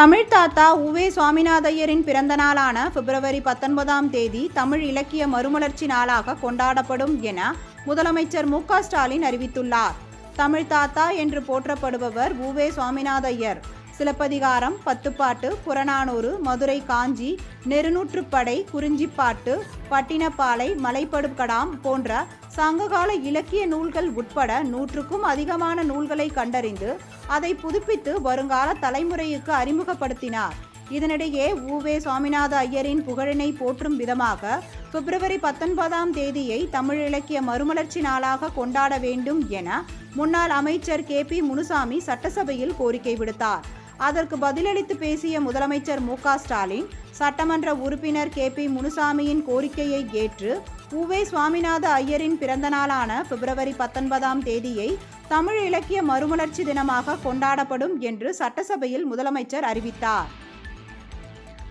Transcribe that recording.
தமிழ் தாத்தா உவே சுவாமிநாதையரின் பிறந்த நாளான பிப்ரவரி பத்தொன்பதாம் தேதி தமிழ் இலக்கிய மறுமலர்ச்சி நாளாக கொண்டாடப்படும் என முதலமைச்சர் மு க ஸ்டாலின் அறிவித்துள்ளார். தமிழ் தாத்தா என்று போற்றப்படுபவர் உவே சுவாமிநாதையர். சிலப்பதிகாரம் பத்துப்பாட்டு புறநானூறு மதுரை காஞ்சி நெருநூற்றுப்படை குறிஞ்சிப்பாட்டு பட்டினப்பாலை மலைப்படுகடாம் போன்ற சங்ககால இலக்கிய நூல்கள் உட்பட நூற்றுக்கும் அதிகமான நூல்களை கண்டறிந்து அதை புதுப்பித்து வருங்கால தலைமுறைக்கு அறிமுகப்படுத்தினார். இதனிடையே உவே சுவாமிநாத ஐயரின் புகழினை போற்றும் விதமாக பிப்ரவரி பத்தொன்பதாம் தேதியை தமிழ் இலக்கிய மறுமலர்ச்சி நாளாக கொண்டாட வேண்டும் என முன்னாள் அமைச்சர் கே. பி. முனுசாமி சட்டசபையில் கோரிக்கை விடுத்தார். அதற்கு பதிலளித்து பேசிய முதலமைச்சர் மு ஸ்டாலின் சட்டமன்ற உறுப்பினர் கே பி முனுசாமியின் கோரிக்கையை ஏற்று உவே சுவாமிநாத ஐயரின் பிறந்த நாளான பிப்ரவரி பத்தொன்பதாம் தேதியை தமிழ் இலக்கிய மறுமலர்ச்சி தினமாக கொண்டாடப்படும் என்று சட்டசபையில் முதலமைச்சர் அறிவித்தார்.